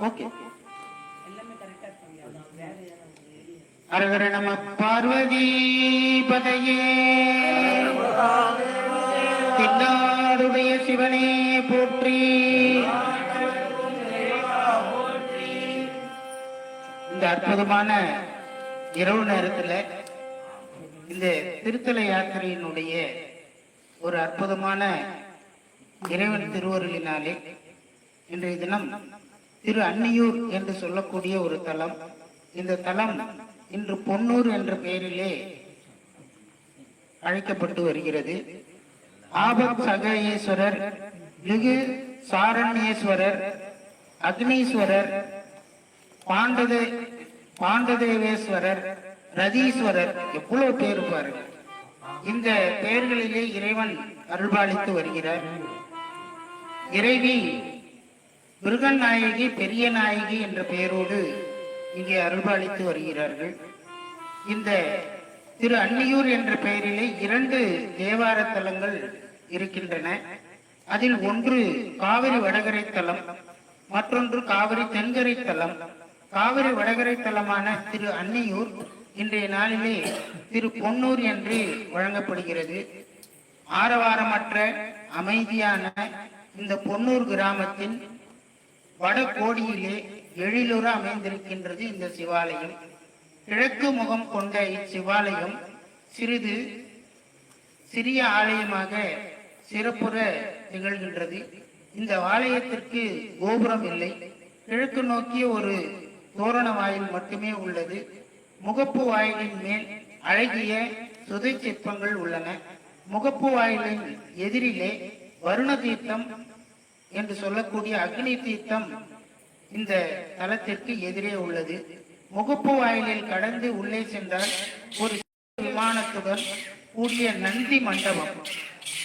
Okay. அரகர நம பார்வதி பதையே. சிவனே போற்றி. இந்த அற்புதமான இரவு நேரத்துல இந்த திருத்தல யாத்திரையினுடைய ஒரு அற்புதமான இறைவன் திருவருளினாலே இன்றைய தினம் திரு அன்னியூர் என்று சொல்லக்கூடிய ஒரு தலம். இந்த தலம் இன்று பொன்னூர் என்ற பெயரிலே அழைக்கப்பட்டு வருகிறது. ஆபத் சகேஸ்வரர் லிகு சாரண்யேஸ்வரர் அக்னீஸ்வரர் பாண்டதே பாண்டதேவேஸ்வரர் ரதீஸ்வரர் எவ்வளவு பேர் பாருங்க இந்த பெயர்களிலே இறைவன் அருள்பாலித்து வருகிறார். இறைவி முருகன் நாயகி பெரிய நாயகி என்ற பெயரோடு இங்கே அருள்பாலித்து வருகிறார்கள். இந்த திரு அன்னியூர் என்ற பெயரிலே இரண்டு தேவார தலங்கள் இருக்கின்றன. அதில் ஒன்று காவிரி வடகரை தலம் மற்றொன்று காவிரி தென்கரை தலம். காவிரி வடகரை தலமான திரு அன்னியூர் இன்றைய நாளிலே திரு பொன்னூர் என்று வழங்கப்படுகிறது. ஆரவாரமற்ற அமைதியான இந்த பொன்னூர் கிராமத்தின் வடகோடியிலே எழிலுற அமைந்திருக்கின்றது இந்த சிவாலயம். கிழக்கு முகம் கொண்ட இச்சிவாலயம் சிறிது சிறிய ஆலயமாக சிறப்புற திகழ்கின்றது. இந்த ஆலயத்திற்கு கோபுரம் இல்லை. கிழக்கு நோக்கிய ஒரு தோரண வாயில் மட்டுமே உள்ளது. முகப்பு வாயிலின் மேல் அழகிய சுதை சிற்பங்கள் உள்ளன. முகப்பு வாயிலின் எதிரிலே வருண தீர்த்தம் என்று சொல்லக்கூடிய அக்னி தீர்த்தம் இந்த தலத்திற்கு எதிரே உள்ளது. முகப்பு வாயிலில் கடந்து உள்ளே சென்றால் ஒரு விமானத்துடன் கூடிய நந்தி மண்டபம்.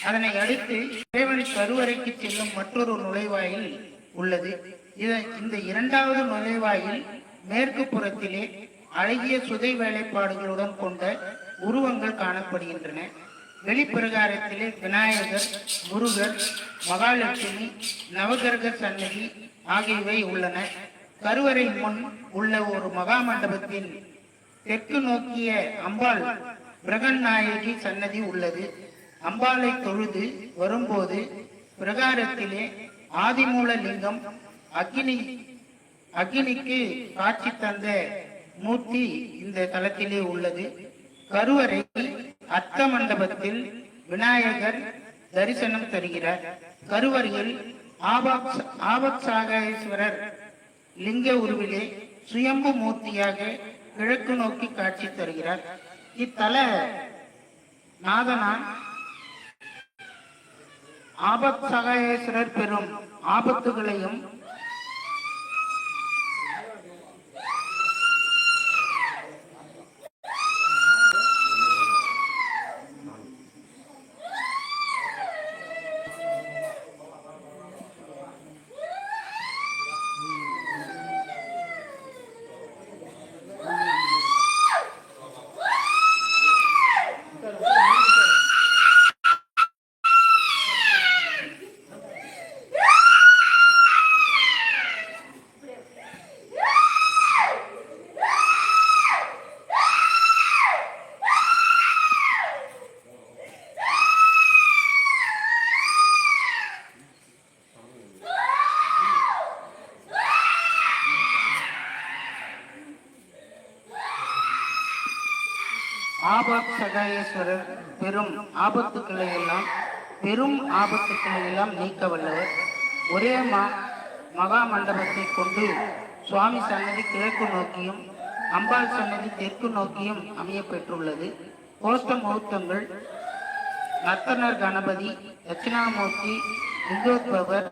அதனை அடுத்து இறைவன் கருவறைக்கு செல்லும் மற்றொரு நுழைவாயில் உள்ளது. இத- இந்த இரண்டாவது நுழைவாயில் மேற்கு புறத்திலே அழகிய சுதை வேலைப்பாடுகளுடன் கொண்ட உருவங்கள் காணப்படுகின்றன. வெளிப்பிரகாரத்திலே விநாயகர் முருகர் மகாலட்சுமி நவகிரக சன்னதி ஆகியவை உள்ளன. கருவறை முன் உள்ள ஒரு மகா மண்டபத்தின் தெற்கு நோக்கிய அம்பாள் பிரகன்நாயகி சன்னதி உள்ளது. அம்பாளை தொழுது வரும்போது பிரகாரத்திலே ஆதிமூல லிங்கம் அக்னி அக்னிக்கு காட்சி தந்த மூர்த்தி இந்த தலத்திலே உள்ளது. கருவறை அர்த்த மண்டபத்தில் விநாயகர் தரிசனம் தருகிறார். கருவறையில் ஆபத் ஆபத்சாகேஸ்வரர் லிங்க உருவிலே சுயம்பு மூர்த்தியாக கிழக்கு நோக்கி காட்சி தருகிறார். இத்தல நாதனான் ஆபத் சகாயேஸ்வரர் பெறும் ஆபத்துகளையும் விக்னேஸ்வரர் பெரும் ஆபத்துக்களை எல்லாம் பெரும் ஆபத்துக்களை எல்லாம் நீக்க வல்லவர் ஒரே மா மகா மண்டபத்தை கொண்டு சுவாமி சன்னதி கிழக்கு நோக்கியும் அம்பாள் சன்னதி தெற்கு நோக்கியும் அமைய பெற்றுள்ளது கோஷ்ட முகூர்த்தங்கள் நர்த்தனர் கணபதி தட்சிணாமூர்த்தி லிங்கோத்பவர்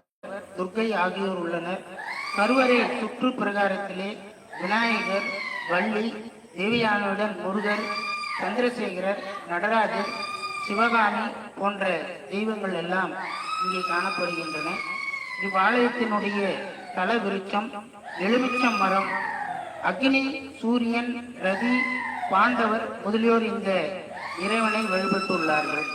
துர்கை ஆகியோர் உள்ளனர். கருவறை சுற்று பிரகாரத்திலே விநாயகர் வள்ளி தேவியானுடன் முருகன் சந்திரசேகரர் நடராஜர் சிவகாமி போன்ற தெய்வங்கள் எல்லாம் இங்கே காணப்படுகின்றன. இவ்வாலயத்தினுடைய தல விருட்சம் எலுமிச்சம் மரம் அக்னி சூரியன் ரதி பாண்டவர் முதலியோர் இந்த இறைவனை வழிபட்டுள்ளார்கள்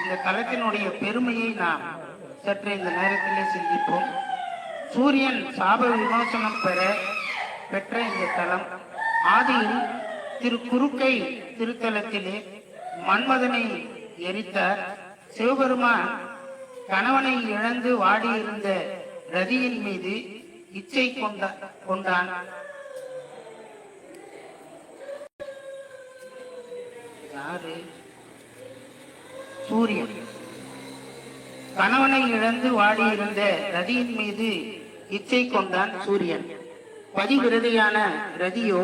இந்த தலத்தினுடைய பெருமையை நாம் சற்று இந்த நேரத்திலே சிந்திப்போம். சூரியன் சாப விமோசனம் பெற பெற்ற இந்த தலம். ஆதியில் திரு குறுக்கை திருத்தலத்திலே மன்மதனை எரித்தார். சிவபெருமான் கணவனை இழந்து வாடியிருந்த ரதியின் மீது இச்சை கொண்ட கொண்டான். யாரு? சூரியன். கணவனை இழந்து வாடியிருந்த ரதியின் மீது இச்சை கொண்டான் சூரியன். பதிவிரதியான ரதியோ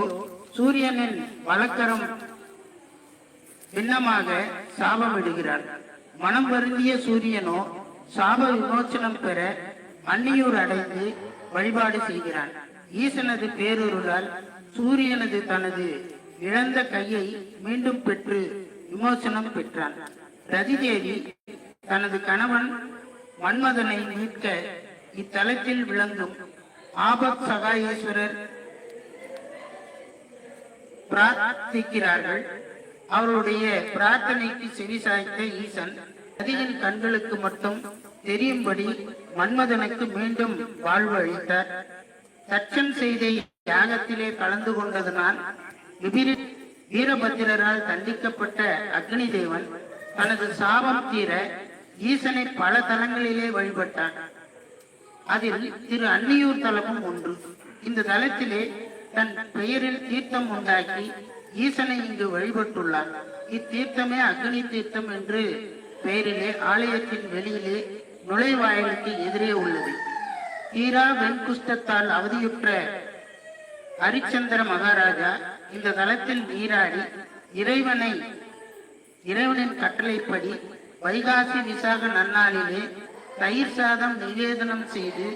சூரியனின் வழக்கரம் பின்னமாக சாபமிடுகிறார் மனம் வருந்திய சூரியனோ சாப விமோச்சனம் பெற அன்னியூர் அடைந்து வழிபாடு செய்கிறான். ஈசனது பேரொருளால் சூரியனது தனது இழந்த கையை மீண்டும் பெற்று விமோசனம் பெற்றான். ரதி தேவி தனது கணவன் மன்மதனை மீட்க இத்தலத்தில் விளங்கும் ஆபத் சகாயேஸ்வரர் பிரார்த்திக்கிறார்கள். அவருடைய பிரார்த்தனைக்கு செவிசாய்த்த ஈசன் நதியின் கண்களுக்கு மட்டும் தெரியும்படி மன்மதனுக்கு மீண்டும் வாழ்வு அளித்தார். தச்சன் செய்த யாகத்திலே கலந்து கொண்டதனால் விபிரி வீரபத்திரரால் தண்டிக்கப்பட்ட அக்னி தேவன் தனது சாபம் தீர ஈசனை பல தலங்களிலே வழிபட்டான். அதில் திரு அன்னியூர் தலமும் ஒன்று. இந்த தலத்திலே தன் பெயரில் தீர்த்தம் உண்டாக்கி ஈசனை இங்கு வழிபட்டுள்ளார் இத்தீர்த்தமே அக்னி தீர்த்தம் என்று பெயரிலே ஆலயத்தின் வெளியிலே நுழைவாயிலுக்கு எதிரே உள்ளது. தீரா வெண்குஷ்டத்தால் அவதியுற்ற ஹரிச்சந்திர மகாராஜா இந்த தலத்தில் நீராடி இறைவனை இறைவனின் கட்டளைப்படி வைகாசி விசாக நன்னாளிலே தயிர் சாதம் நிவேதனம் செய்து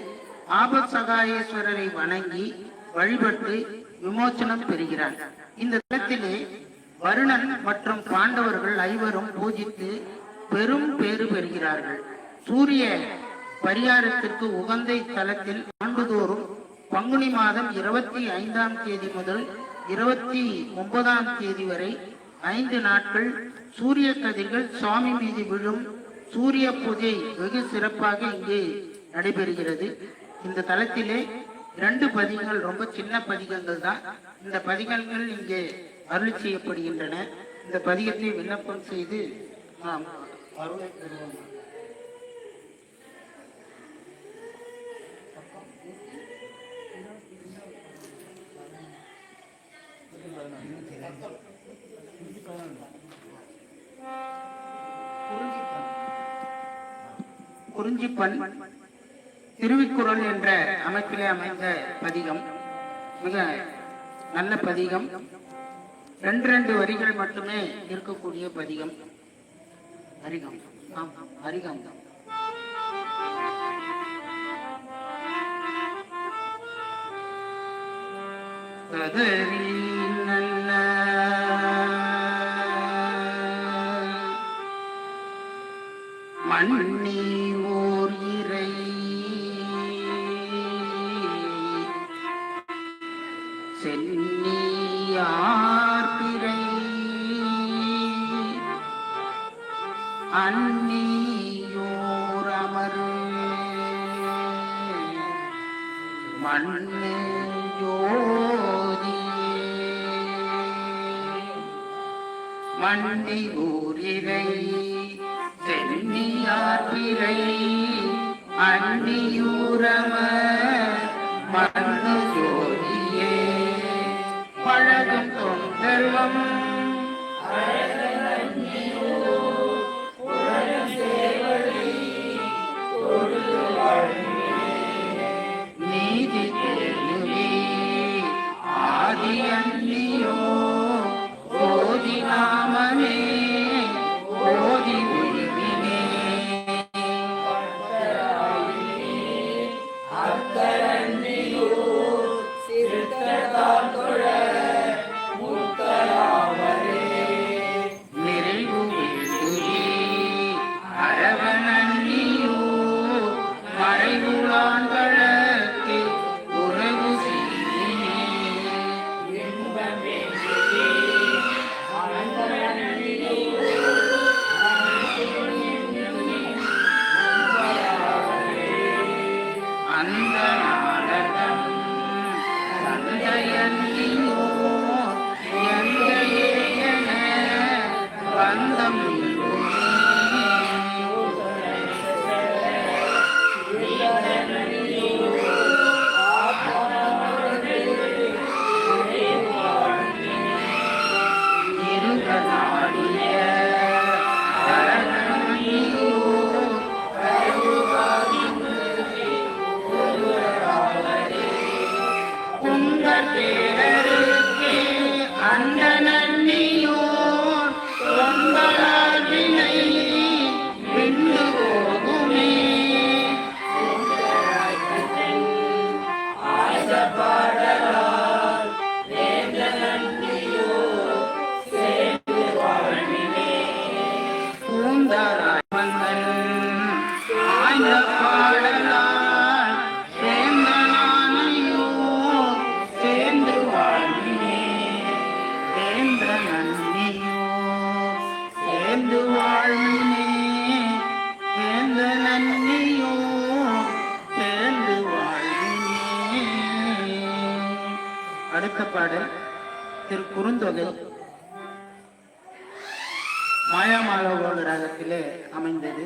ஆபத் சகாயேஸ்வரரை வணங்கி வழிபட்டு விமோச்சனம் பெறுகிறார். இந்த தளத்திலே வருணன் மற்றும் பாண்டவர்கள் ஐவரும் பூஜித்து பெரும் பேறு பெறுகிறார்கள். சூரிய பரிகாரத்திற்கு உகந்த இத்தலத்தில் ஆண்டுதோறும் பங்குனி மாதம் இருபத்தி ஐந்தாம் தேதி முதல் இருபத்தி ஒன்பதாம் தேதி வரை ஐந்து நாட்கள் சூரிய கதிர்கள் சுவாமி மீது விழும் சூரிய பூஜை வெகு சிறப்பாக இங்கே நடைபெறுகிறது. இந்த தளத்திலே இரண்டு பதிகங்கள் ரொம்ப சின்ன பதிகங்கள் தான். இந்த பதிகங்கள் இங்கே அருள் செய்யப்படுகின்றன. இந்த பதிகத்தை விண்ணப்பம் செய்து நாம் அருளை பெறுவோம். குறிஞ்சிப்பண் திருவிக்குறள் என்ற அமைப்பிலே அமைந்த பதிகம். மிக நல்ல பதிகம். ரெண்டு ரெண்டு வரிகள் மட்டுமே இருக்கக்கூடிய பதிகம். அரிகம். ஆம் அரிகம். தான் நல்ல மண்ணி ஓர் இறை. சென்னியார் பிறை. அந்நியோர் அமரு. மண்ணு ஜோதியே மண்டி அன்னியூரம மன்னு பந்தம் அடுத்த பாடல் திரு குறுந்தொகை மாயாமாலோக ராகத்திலே அமைந்தது.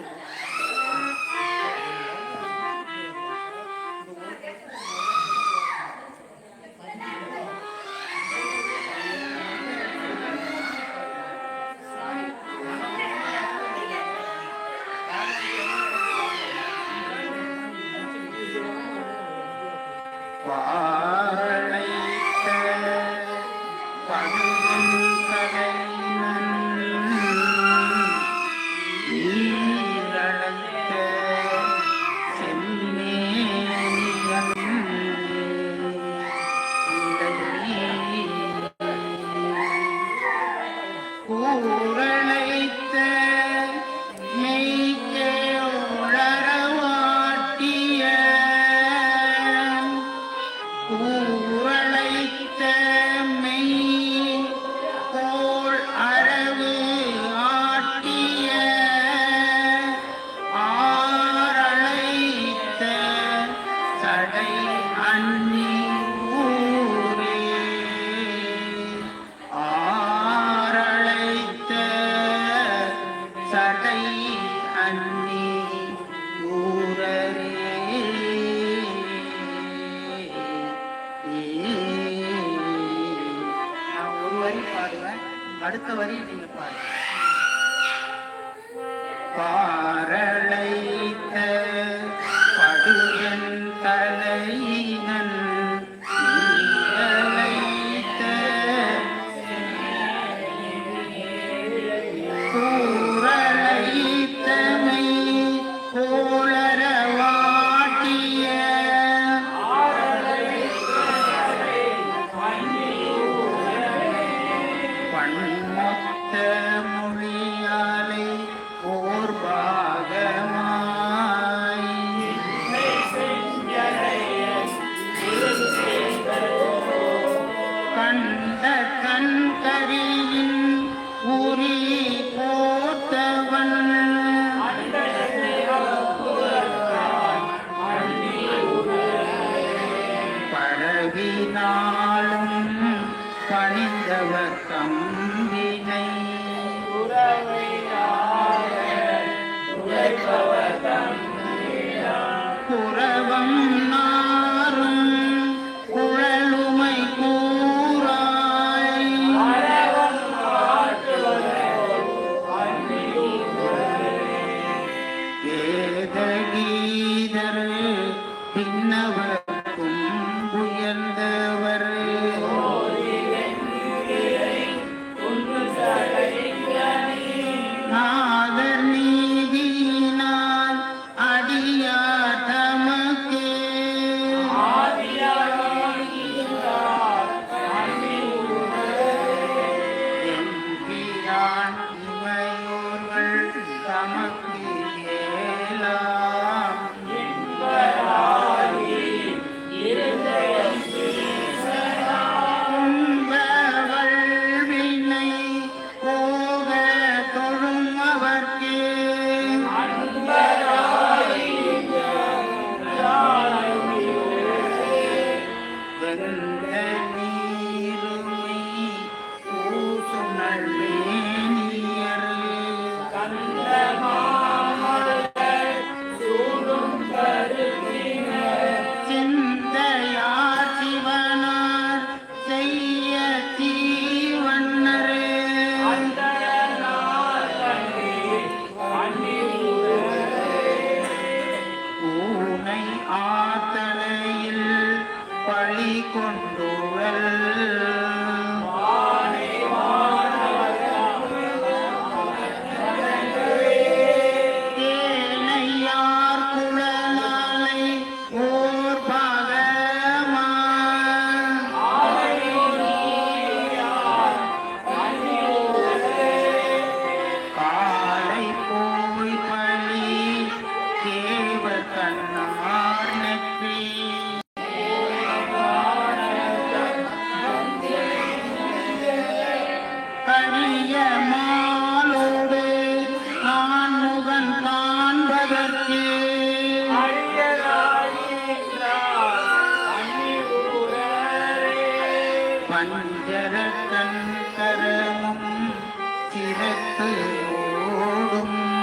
are. Lord. பஞ்சரக்கண் கரமும் சிறத்து ஓடும்.